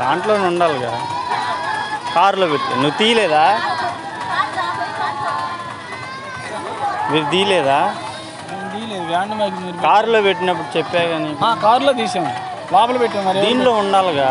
దాంట్లోనే ఉండాలిగా. కారులో పెట్టి నువ్వు తీయలేదా? మీరు తీయలేదా? కారులో పెట్టినప్పుడు చెప్పా కానీ కారులో తీసాం. లోపల పెట్టాం మరి. దీనిలో ఉండాలిగా.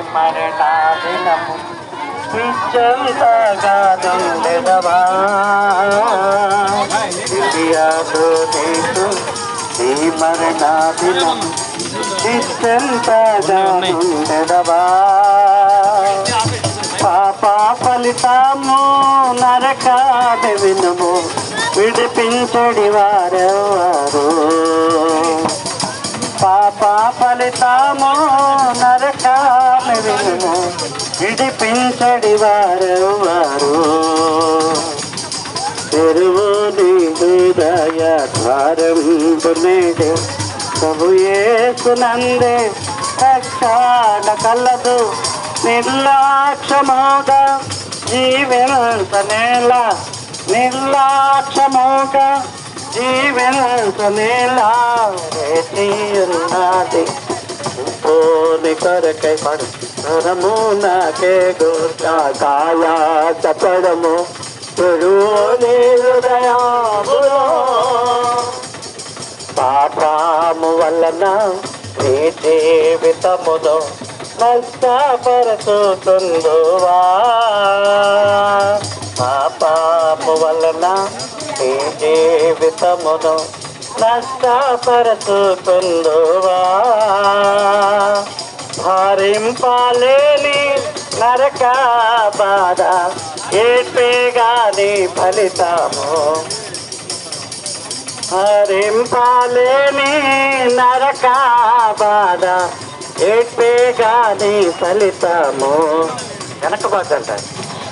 మరణాదినము. పిచ్చవిలాగా దొంగెదవా యాదో నీకు ఈ మరణాదినము. పిచ్చంతగా దొంగెదవా పాప ఫలితాము నరకాది వినుము. విడిపించడి వారెవరు పాప ఫలితాము విడిపించడి వారెవరు తెరువు హృదయ ద్వారం నేడు ప్రభు యేసునందే రక్షణ కలదు నిర్లక్ష్యముగా. జీవించనేలా నిర్లక్ష్యముగా. జీవించనేలా వేచి ఉన్నది పోని కొరకై పడుతుంది తరము నాకే గుర్తా కాయా చెప్పడము. పెరుని హృదయాములో. పాపము వలన నీ జీవితమును నష్టపరచుతుందువా. పాపము వలన నీ జీవితమును నష్టపరచుతుందువా. భరింపాలేని నరక బాధ ఏపేగాని ఫలితము. హరింపాలేని నరక బాధ ఏపేగాని ఫలితము. వెనకబాటంట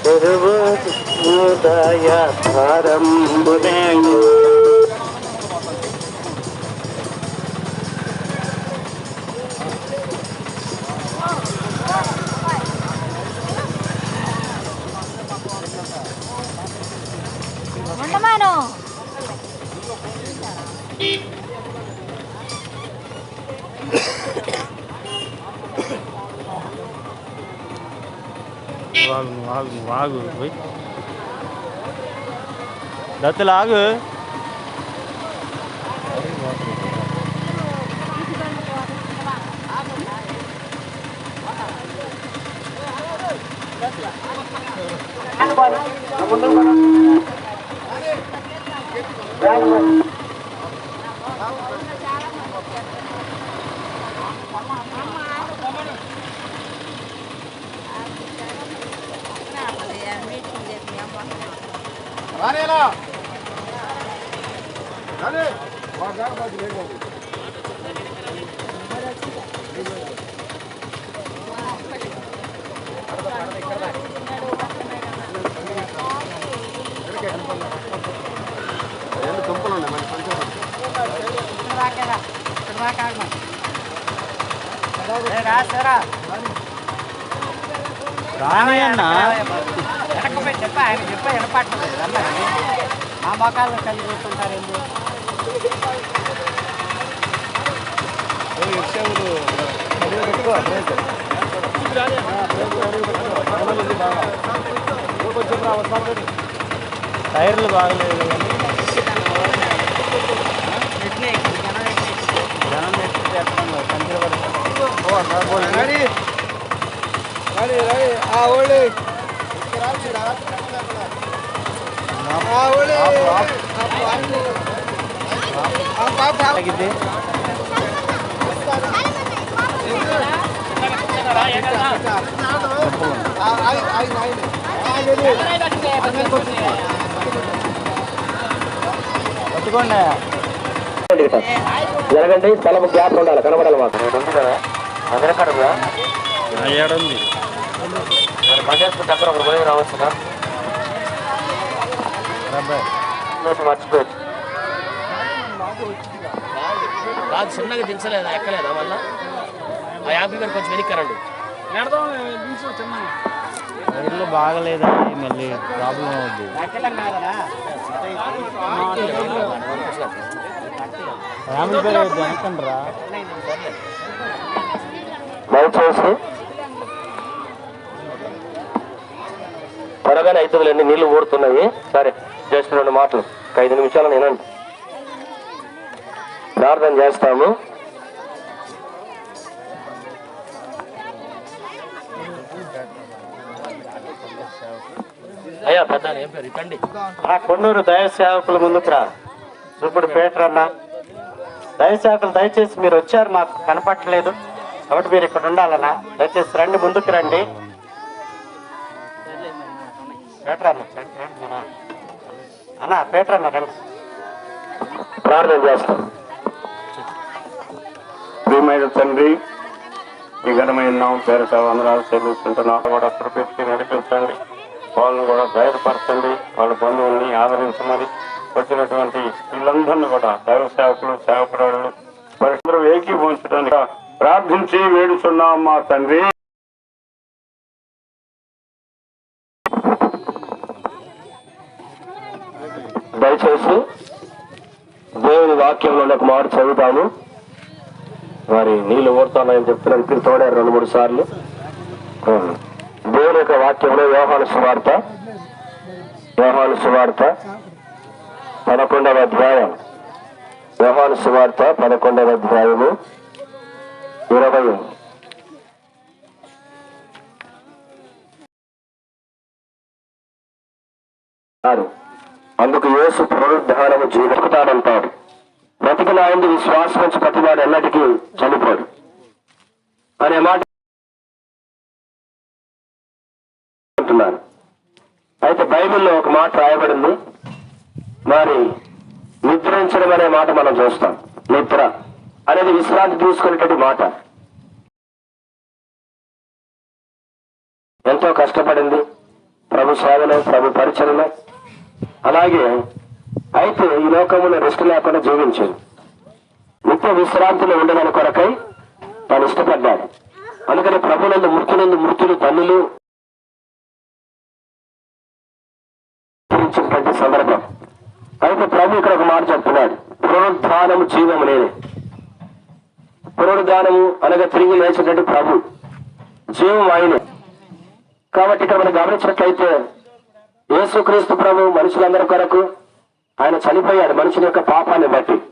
తెరువు ఉదయ ప్రారంభునేగు ஆகுது வாகு போய் ரத்தில் ஆகு Thank you. వాగు నువ్వు ఆగు నువ్వు ఆగు పోయి దత్తులు ఆగు రాని అన్న చెప్ప ఆయన చెప్ప వినపట్టలేదు అన్నది ఆ మొక్కలు కలిగి కూర్చుంటారు ఎందుకు? టైర్లు బాగలేదు జనం చేస్తాం కంచెలు పడుతుంది పట్టుకోండి. జరగండి స్థలం గ్యాప్ ఉండాలి కనబడాలి మాకు. ఉంది కదా అదనకడగా ఏడుంది. మగేష్ దగ్గర ఒకరు పోయి రావచ్చు కదా అబ్బాయి మర్చిపోయి కాదు చిన్నగా దించలేదా? ఎక్కలేదా మళ్ళా? ఆ యాభై గారు కొంచెం వెనక్కి టైర్లు బాగలేదా? మళ్ళీ ప్రాబ్లం అవుద్ది. ఫ్యామిలీ పేరు వెనకండ్రా దయచేసి త్వరగానే అవుతుందిలేండి నీళ్ళు ఊరుతున్నాయి. సరే జస్ట్ రెండు మాటలు. ఒక ఐదు నిమిషాలు వినండి ప్రార్థన చేస్తాము. అయ్యా పెద్ద ఇతండి ఆ కొన్నూరు దైవ సేవకుల ముందుకు రా. చూపుడు పేటర్ అన్న దైవ సేవకులు దయచేసి మీరు వచ్చారు మాకు కనపట్టలేదు కాబట్టి మీరు ఇక్కడ ఉండాలన్నా. దయచేసి రండి ముందుకు రండి. అన్న ప్రార్థన చేస్తాం. ప్రియమైన తండ్రి ఈ ఘనమైన నామం పేరిట వందనాలు చెల్లిస్తుంటున్నాం. కూడా కృపించి నడిపించండి. వాళ్ళని కూడా ధైర్యపరచండి వాళ్ళ బంధువుల్ని ఆదరించమని వచ్చినటువంటి వీళ్ళందరినీ కూడా దైవ సేవకులు సేవకురాళ్ళు పరిస్థితులు ఏకీభవించడానికి ప్రార్థించి వేడుచున్నాం మా తండ్రి. చేసి దేవుని వాక్యంలో ఒక మాట చదువుతాను. మరి నీళ్ళు ఓడుతానని చెప్తున్నారు ఇప్పుడు తోడారు రెండు మూడు సార్లు. దేవుని యొక్క వాక్యంలో వ్యవహార సువార్త. వ్యవహార సువార్త పదకొండవ అధ్యాయం. వ్యవహార సువార్త పదకొండవ అధ్యాయము ఇరవై. ఆరు. అందుకు యేసు పునరుద్ధానము జీవితాడంటాడు బ్రతికిన ఆయన విశ్వాసం నుంచి ప్రతివాడు ఎన్నటికీ చనిపోడు. అనే మాట అయితే బైబిల్లో ఒక మాట రాయబడింది. మరి నిద్రించడం అనే మాట మనం చూస్తాం. నిద్ర అనేది విశ్రాంతి తీసుకునేటువంటి మాట. ఎంతో కష్టపడింది. ప్రభు సేవలో ప్రభు పరిచయలో అలాగే అయితే ఈ లోకములో రెస్ట్ లేకుండా జీవించింది నిత్య విశ్రాంతిలో ఉండడం కొరకై తాను ఇష్టపడ్డాడు అందుకని ప్రభునందు మృతులందు మృతులు తల్లులు గురించినటువంటి సందర్భం. అయితే ప్రభు ఇక్కడ ఒక మాట చెప్తున్నాడు. పునరుద్ధానము జీవము లేని పునరుద్ధానము అనగా తిరిగి లేచినటువంటి ప్రభు. జీవం ఆయనే. కాబట్టి ఇక్కడ మనం గమనించినట్లయితే యేసుక్రీస్తు ప్రభు మనుషులందరి కొరకు ఆయన చనిపోయాడు మనుషుల యొక్క పాపాన్ని బట్టి.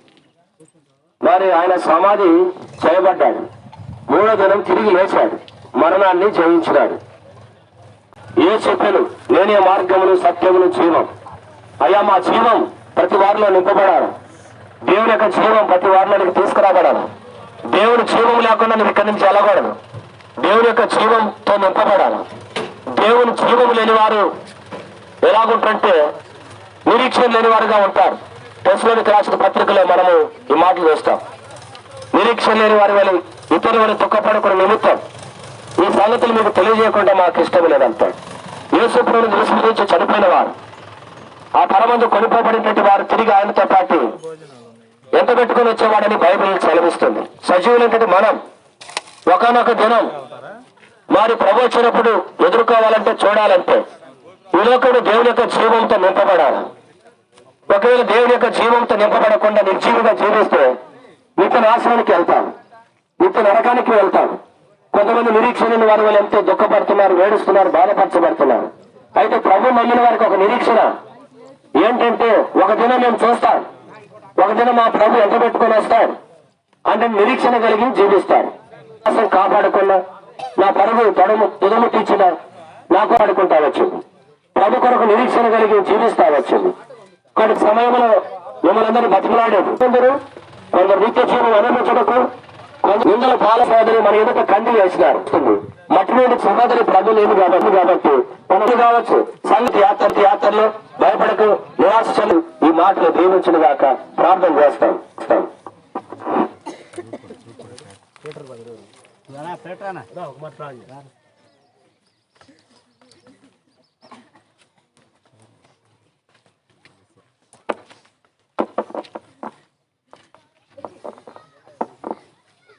మరి ఆయన సమాధి చేయబడ్డాడు. మూడో దినం తిరిగి లేచాడు. మరణాన్ని జయించినాడు. ఏ చెప్పాను? నేనే మార్గమును సత్యమును జీవం. అయ్యా మా జీవం ప్రతి వారిలో నింపబడాలి. దేవుని యొక్క జీవం ప్రతి వారిలోనికి తీసుకురాబడాలి. దేవుని జీవం లేకుండా నువ్వు ఇక్కడి నుంచి వెళ్ళకూడదు. దేవుని యొక్క జీవంతో నింపబడాలి. దేవుని జీవం లేని వారు ఎలాగుంటుంటే నిరీక్షణ లేని వారుగా ఉంటారు. టెస్ట్లోనికి రాసిన పత్రికలో మనము ఈ మాటలు చూస్తాం నిరీక్షణ లేని వారి వల్ల ఇతరులను దుఃఖపడకుండా నిమిత్తం. ఈ సంగతులు మీకు తెలియజేయకుండా మాకు ఇష్టం లేదంటాడు యేసుప్రభుని విస్మరించి చనిపోయిన వారు. ఆ పరమందు కొనిపోబడినటువంటి వారు తిరిగి ఆయనతో పాటు ఎంత పెట్టుకుని వచ్చేవాడని బైబిల్ సెలవిస్తుంది. సజీవులంటే మనం ఒకనొక దినం మరి ప్రభు వచ్చినప్పుడు ఎదుర్కోవాలంటే చూడాలంటే ఈ దేవుని యొక్క జీవంతో నింపబడాలి. ఒకవేళ దేవుని యొక్క జీవంతో నింపబడకుండా నిర్జీవిగా జీవిస్తే నిత్య నాశనానికి వెళ్తాం. నిత్య నరకానికి వెళ్తాం. కొంతమంది నిరీక్షణ వారి వాళ్ళు ఎంతో దుఃఖపడుతున్నారు వేడుస్తున్నారు బాధపరచబడుతున్నారు. అయితే ప్రభు నమ్మిన వారికి ఒక నిరీక్షణ. ఏంటంటే ఒక దినం మేము చూస్తాం. ఒక దినం మా ప్రభు ఎంత పెట్టుకొని వస్తాడు అంటే నిరీక్షణ కలిగి జీవిస్తాడు అసలు కాపాడకుండా నా పరుగు తొడము తుదము తీర్చిన నాకు ఆడుకుంటా వచ్చింది ప్రభు కొరకు నిరీక్షణ కలిగి జీవిస్తా వచ్చింది కొన్ని సమయంలో మిమ్మల్ని అందరూ బతిమలాడేది కొందరు కొందరు నిత్య జీవం అనుభవించడకు కొందరు పాల సోదరి మన ఎదుట కంది వేసినారు మట్టి నుండి సమాధులు ప్రభు లేదు కాబట్టి కాబట్టి మనకు కావచ్చు సంగతి యాత్ర యాత్రలో భయపడకు నిరాశ ఈ మాటలు దీవించిన దాకా ప్రార్థన చేస్తాం చేస్తాం. ఒక మాట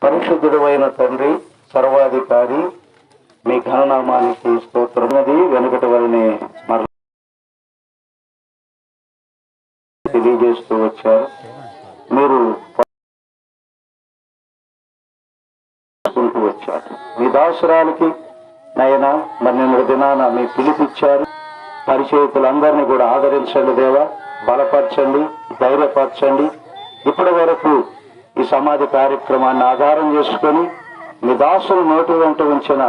పరిశుద్ధుడమైన తండ్రి సర్వాధికారి మీ ఘననామానికి స్తోత్రమది వెనుకటి వలనే మర తెలియజేస్తూ వచ్చారు. మీరు వచ్చారు. మీ దాసురాలకి నయన మరి నిన్న దినాన మీ పిలిపిచ్చారు. పరిచయితులందరినీ కూడా ఆదరించండి దేవా. బలపరచండి ధైర్యపరచండి. ఇప్పటి వరకు ఈ సమాధి కార్యక్రమాన్ని ఆధారం చేసుకొని నిదాసులు నోటి వెంట ఉంచిన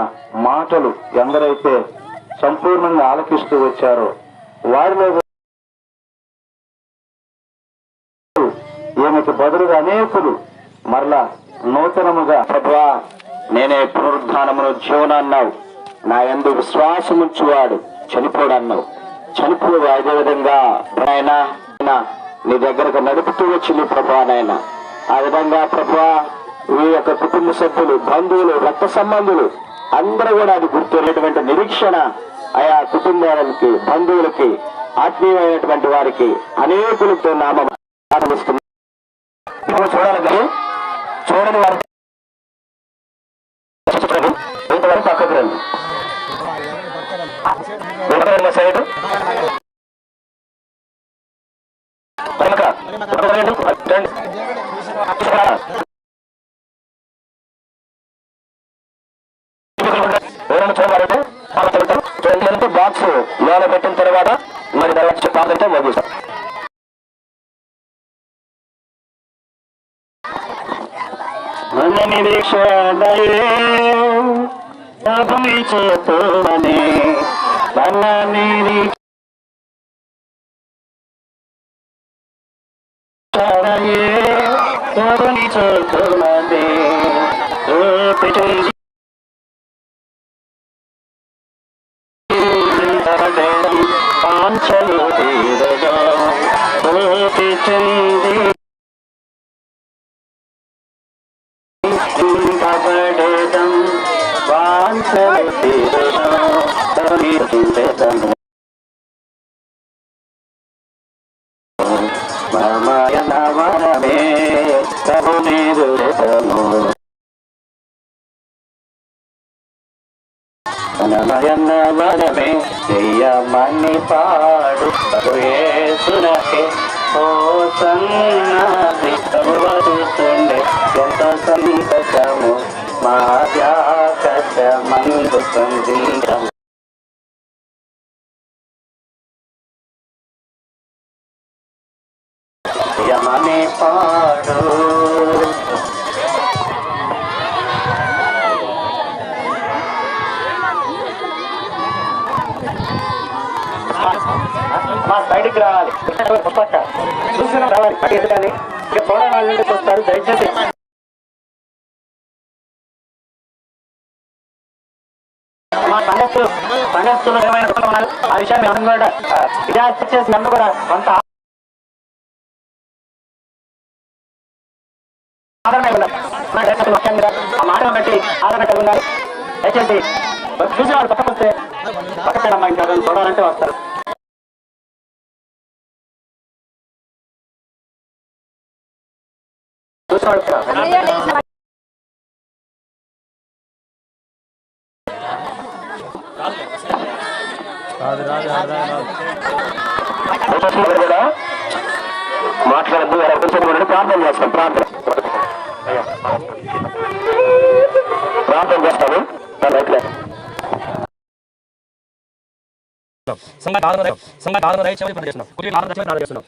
మాటలు ఎందరైతే సంపూర్ణంగా ఆలకిస్తూ వచ్చారో వారిలో ఈమెకు బదులుగా అనేకులు మరలా నూతనముగా ప్రభా నేనే పునరుద్ధానమును జీవనన్నావు. నా యందు విశ్వాసముంచువాడు చనిపోడన్నావు. చనిపోడు అదే విధంగా నాయనా నీ దగ్గరకు నడుపుతూ వచ్చింది ప్రభా నాయన. ఆ విధంగా ప్రభా మీ యొక్క కుటుంబ సభ్యులు బంధువులు రక్త సంబంధులు అందరూ కూడా అది గుర్తున్నటువంటి నిరీక్షణ ఆయా కుటుంబాలకి బంధువులకి ఆత్మీయమైనటువంటి వారికి అనేకులతో నామం చూడాలి కానీ చూడని వారు ఇంతవరకు పక్కకు రండి. సైడ్. బాక్స్ లోన పెట్టిన తర్వాత మరి తర్వాత చెప్పాలంటే ముగిస్తాం మన నిరీక్షణయే ప్రభుని తొలగించెదము. మమయన వరమే చెయ్యమని పాడు యేసునకే ఓ సన్నాది ప్రభువరుతుండే ఎంత మా సంగీతం మా ఏమైనా ఆ విషయాన్ని మనం కూడా ఆ, కూడా కొంత ఆదరణ ముఖ్యంగా ఆ మాటను బట్టి ఆదరణ దయచేసి చూసిన వాళ్ళు పక్కకు వస్తే పక్కన చూడాలంటే వస్తారు. చూసిన వాళ్ళు మాట్లాడద్దు ప్రార్థన చేస్తాం ప్రార్థన ప్రార్థన చేస్తాను సంఘ ఆదరణ సంఘ ఆదరణ దయచేయమని ప్రార్థిస్తున్నాం కుటుంబ